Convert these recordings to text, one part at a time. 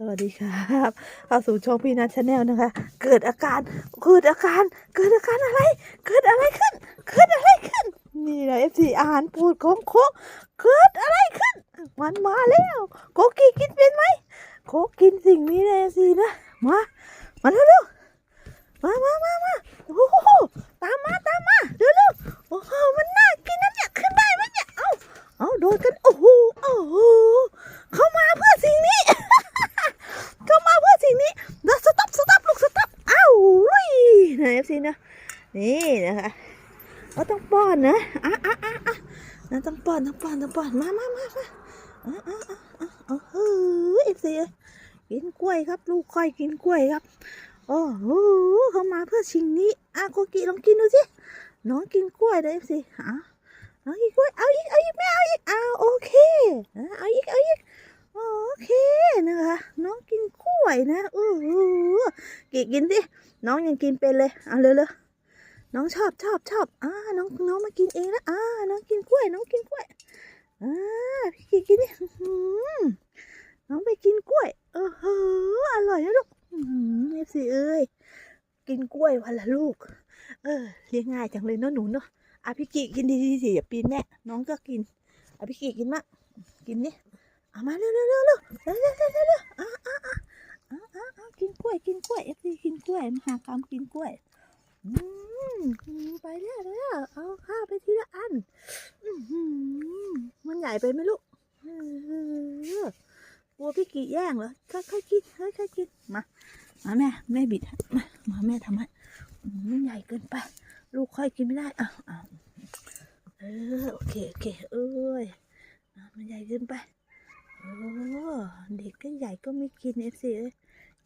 สวัสดีครับเข้าสู่ช่องพี่นัทชาแนลนะคะ เกิดอาการเกิดอาการ เกิดอาการอะไร เกิดอะไรขึ้น เกิดอะไรขึ้น นี่แหละเอฟซีอาหารโปรดของโคกเกิดอะไรขึ้น มันมาแล้วโคกี้กินเป็นไหมโคกกินสิ่งนี้เลยสินะมามาเร็วๆมามามามาโอ้โหตามมาตามมาเร็วๆโอ้โหมันน่ากินนะเนี่ยขึ้นได้ไหมเนี่ยเอ้าเอาโดนกันโอ้โหโอ้โหเข้ามาเพื่อสิ่งนี้ เข้ามาเพื่อสิ่งนี้นะสต็อปสต็อปลูกสต็อปอ้าวลุยนะเอฟซีนะ นี่นะคะเราต้องป้อนนะอะอะอะอะนะต้องป้อนต้องป้อนต้องป้อนมามามามาอะอะอะอะโอ้โหเอฟซีกินกล้วยครับ ลูกค่อยกินกล้วยครับโอ้โหเขามาเพื่อสิ่งนี้อะโกกิลองกินดูสิน้องกินกล้วยเลยเอฟซีอะน้องกินกล้วยเอาอีกเอาอีกไม่เอาอีกเอาโอเคเอาอีกเอาอีกโอเคนะคะน้องกินกล้วยนะอู้หูกิกินสิน้องยังกินเป็นเลยเอาเลยเลย น้องชอบชอบชอบอ่าน้องน้องมากินเองแล้วอ่าน้องกินกล้วย น้องกินกล้วยอ่าพี่กีกินนี่น้องไปกินกล้วยเออเฮ้ออร่อยนะลูกเอฟซีเอ้ยกินกล้วยวันละลูก เออเลี้ยงง่ายจังเลยเนาะหนูเนาะอะพี่กีกินดีๆสิอย่าปีนแม่น้องก็กินอะพี่กีกินมากินนี่เอามาเร็วเร็วเร็วเร็วเร็วเร็วเร็วอะอะอะอะอะกินกล้วยกินกล้วยเอฟซีกินกล้วยมหากรรมกินกล้วย ไปแล้วแล้วเอาข้าวไปทีละอันมันใหญ่ไปไหมลูกกลัวพี่กีแย่งเหรอค่อยๆกินค่อยๆกินมามาแม่แม่บิดมามาแม่ทำให้มันใหญ่เกินไป ลูกค่อยกินไม่ได้อะอะเออโอเคโอเคเอ้ยมันใหญ่เกินไปโอ้เด็กก็ใหญ่ก็ไม่กินเอฟซีเลย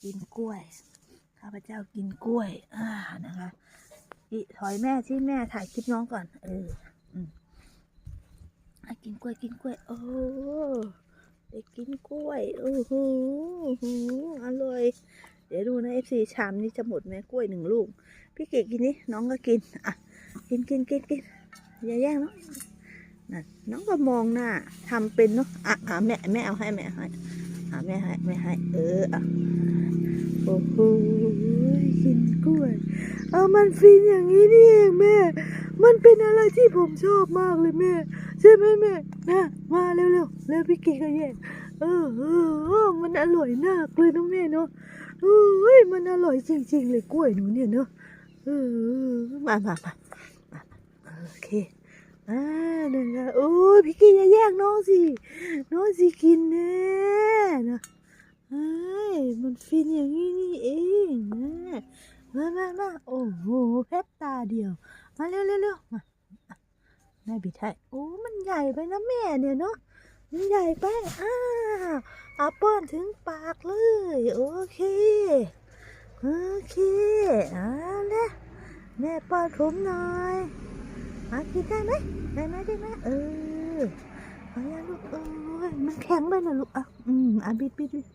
กินกล้วย ข้าพเจ้ากินกล้วย อ่านะคะอีถอยแม่ที่แม่ถ่ายคลิปน้องก่อน เอออืมอะกินกล้วยกินกล้วย โอ้เด็กกินกล้วย โอ้โหอร่อย เดี๋ยวดูนะเอฟซีชามนี้จะหมดไหมกล้วยหนึ่งลูก พี่เก๋กินนี่น้องก็กิน อะ กินกินกินกินอย่าแย่งเนาะนั่นน้องก็มองหน้าทำเป็นเนาะ อะอะแม่แม่เอาให้แม่ให้ อะแม่ให้แม่ให้ เออ อะ โอ้โหกินกล้วย เอามันฟินอย่างนี้นี่เองแม่ มันเป็นอะไรที่ผมชอบมากเลยแม่ ใช่ไหมแม่นะมาเร็วเร็วๆแล้วพี่กิ๊กก็แย่งเออเออมันอร่อยมากเลยน้องแม่เนาะเอ้ยมันอร่อยจริงๆเลยกล้วยหนูเนี่ยเนาะเออมามามามาโอเคอ่าหนึ่งอะโอ้ยพี่กินอย่าแย่งน้องสิน้องสิกินแน่นะ เฮ้ยมันฟินอย่างนี้นี่เองนะมามามาโอ้โหแค่ตาเดียว มาเร็วเร็วเร็วมาแม่บิดให้โอ้ มันใหญ่ไปนะแม่เนี่ยเนาะ มันใหญ่ไปอ่าเอาป้อนถึงปากเลย โอเค โอเคเอาละแม่ป้อนผมหน่อยมากินได้ไหมได้ไหมได้ไหมเออเอาอย่าลูกเอ้ยมันแข็งไปนะลูกอะอืมอะบิดบิดบิด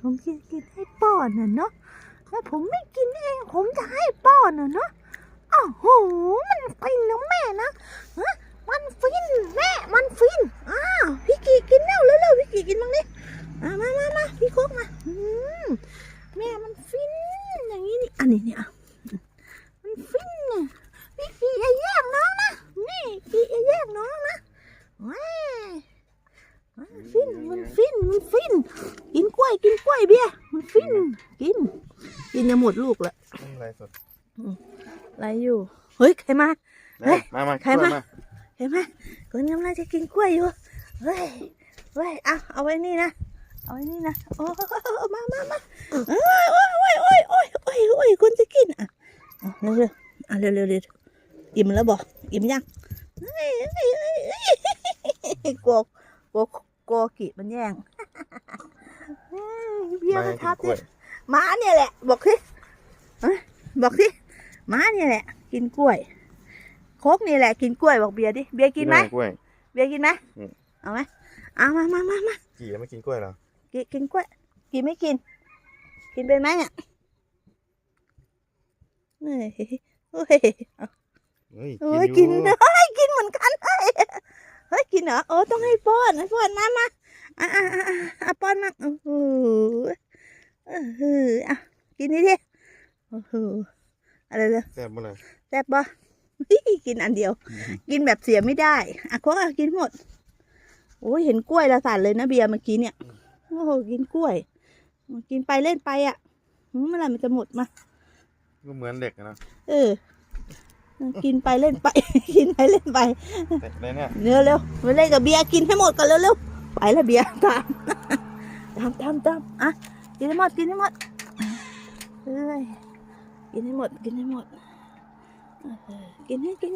ผมกินกินให้ป้อนน่ะเนาะแล้วผมไม่กินเอง ผมจะให้ป้อนน่ะเนาะอ้าวโห มันฟินนะแม่นะฮะมันฟินแม่ มันฟิน อ้าวพี่กีกินแล้วเร็วๆพี่กีกินบ้างดิอะมามามาพี่โคกมาอมแม่มันฟินอย่างนี้นี่ อันนี้เนี่ยมันฟินเนี่ยพี่กีอย่าแย่งน้องนะ นี่กีอย่าแย่งน้องนะแหม่มันฟิน มันฟิน มันฟิน กินกล้วย กินกล้วยเบียร์มันฟิน กิน กินจะหมดลูกละอะไรสดอะไรอยู่ เฮ้ย ใครมา เฮ้ย มามาใครมา เห็นไหมคนกำลังจะกินกล้วยอยู่ เฮ้ย เฮ้ยเอาเอาไว้นี่นะ เอาไว้นี่นะ โอ้มามามาโอ้ยโอ้ยโอ้ยโอ้ยโอ้ยโอ้ยโอ้ยคนจะกินอะเอาเร็วเร็วอะเร็วเร็วเร็วอิ่มแล้วบอกอิ่มยังเฮ้ยเฮ้ยเฮ้ยเฮ้ยกลัวกลัวกลัวกิมันแย่ง เฮ้ยเบี้ยมามาให้ทับกินกล้สิวยหมาเนี่ยแหละ บอกสิเอ้ยบอกสิหมาเนี่ยแหละ กินกล้วย โคกนี่แหละ กินกล้วยบอกเบียร์ดิ เบียร์กินไหมกล้วย เบียร์กินไหมอืมเอาไหมเอามามามามากี่ยังไม่กินกล้วยเหรอกินกินกล้วย กินไม่กิน กินเป็นไหมเนี่ยเฮ้ยเฮ้ยเอาเฮ้ยเฮ้ยอกินยู่เฮ้ยกินเหมือนกันเฮ้ยเฮ้ยกินเหรอโอ้ต้องให้ป้อนให้ป้อนมามา อะอะอะอะป้อนมากโอ้โหเออเอออะกินนี่ดิโอ้โหอะไรเลยแซ่บมาเลยแซ่บปะกินอันเดียว กินแบบเสียไม่ได้อะโคกอะกินหมดโอ้ยเห็นกล้วยละสั่นเลยนะเบียร์เมื่อกี้เนี่ยโอ้โหกินกล้วยกินไปเล่นไปอะเมื่อไหร่มันจะหมดมาก็เหมือนเด็กนะเออ กินไปเล่นไป กินไปเล่นไปเนี่ยเร็วเร็วมาเล่นกับเบียร์กินให้หมดกันเร็วเร็ว ไปละเบียร์ตามตามตามตามอะกินให้หมดกินให้หมดเอ้ยกินให้หมดกินให้หมดกินให้กิน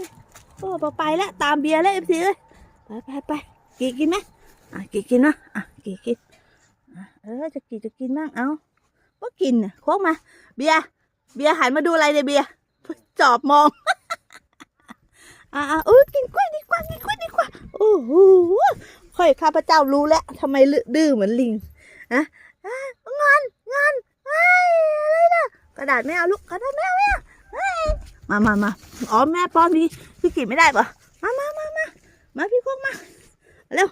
โอ้พอไปแล้วตามเบียร์แล้วเอฟซีเอ้ยไปไปไปกี่กินไหมอะกี่กินนะอะกี่กินเออจะกี่จะกินบ้างเอาก็กินโคกมา เบียร์เบียร์หันมาดูอะไรเดียเบียร์จอบมองอ่าเออกินกล้วยดีกว่ากินกล้วยดีกว่าโอ้โห ค่อยข้าพเจ้ารู้แล้วทำไมดื้อเหมือนลิงนะงอนงอนไอ้อะไรนะกระดาษไม่เอาลูกกระดาษไม่เอาไม่เอามามามาอ๋อแม่ป้อนพี่พี่กินไม่ได้ปะมามามามามาพี่พวกมาเร็ว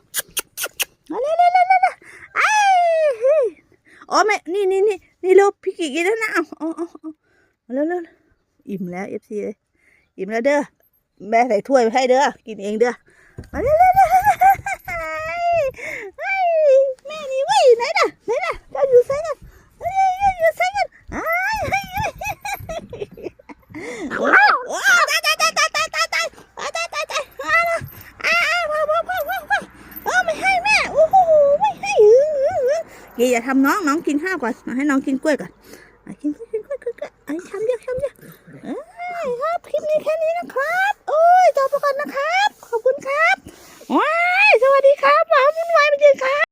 มาเร็วเร็วเร็วเร็วไอ้อ๋อแม่นี่นี่นี่นี่เร็วพี่กินกินแล้วนะเอาเอาเอาเอาเร็วเร็วอิ่มแล้วเอฟซีเลยอิ่มแล้วเด้อแม่ใส่ถ้วยไปให้เด้อกินเองเด้อมาเร็วเร็วเร็วเร็วเร็วเฮ้ยแม่นี่เว้ย ไหนน่ะไหนน่ะเจ้าอยู่ไสกันเฮ้ยเฮ้ยอยู่ไสกันอ้ายเฮ้ยฮ้ยว้าวว้าวตายตายตายตายตายตายตายตายตายตายอ้าวอ้าวว้าวว้าวว้าวว้าวว้าวไม่ให้แม่โอ้โหไม่ให้เกีอย่าทำน้องน้องกินข้าวก่อนมาให้น้องกินกล้วยก่อนกินกล้วยกินกล้วยกินกล้วยไอ้ทำเยอะทำเยอะครับคลิปนี้แค่นี้นะครับ โอ้ยจบไปก่อนนะครับ ขอบคุณครับว้ายสวัสดีครับหมาวุ่นวายมาเจอครับ